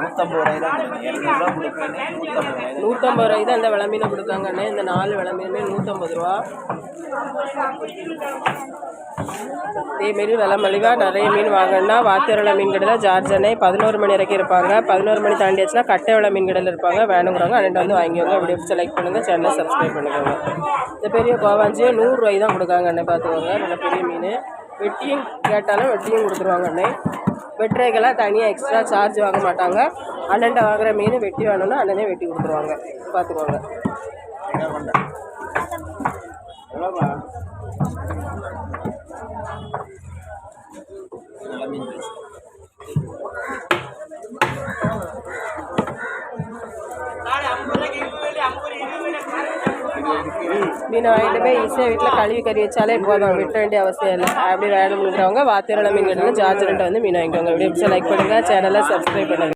நூற்றம்பது ரூபாய் தான் இரநூறுவா கொடுப்பேன் நூற்றம்பது ரூபாய் ரூபாய்க்கு தான். இந்த விளை மீனை கொடுக்காங்கண்ணே. இந்த நாலு விளை மீனுமே நூற்றம்பது ரூபா இதேமாரி விலை மலிவாக நிறைய மீன் வாங்கினா வாத்தியரள மீன் கடையில் ஜார்ஜ் அண்ணே. பதினோரு மணி வரைக்கும் இருப்பாங்க. பதினோரு மணி தாண்டியாச்சுன்னா கட்டை விளை மீன் கடையில் இருப்பாங்க. வேணுங்கிறவங்க அண்ணன் வந்து வாங்கிக்கோங்க. அப்படி செலக்ட் பண்ணுங்கள் சேனலை சப்ஸ்கிரைப் பண்ணுங்கள் இந்த பெரிய கோவாஞ்சியை நூறுரூவாய் தான் கொடுக்காங்க அண்ணே பார்த்துக்கோங்க. நல்ல பெரிய மீன். வெட்டியும் கேட்டாலும் வெட்டியும் கொடுத்துருவாங்க அண்ணே வெட்டுறதுக்கெல்லாம் தனியாக எக்ஸ்ட்ரா சார்ஜ் வாங்க மாட்டாங்க. அண்ணன்ட்ட வாங்குற மீன் வெட்டி வேணும்னா அண்ணனே வெட்டி கொடுத்துருவாங்க. பார்த்துக்கோங்க மீன் மீனை வாங்கிட்டு போய் ஈஸியாக வீட்டில் கழுவி கறி வச்சாலே போதும். விட்ட வேண்டிய அவசியம் இல்லை. அப்படி வேணுங்கிறவங்க வாத்தியரள மீன் கடையில் ஜார்ஜ் ரெண்டை வந்து மீன் வாங்கிக்கோங்க. வீடியோ லைக் பண்ணுங்கள் சேனலை சப்ஸ்கிரைப் பண்ணுங்கள்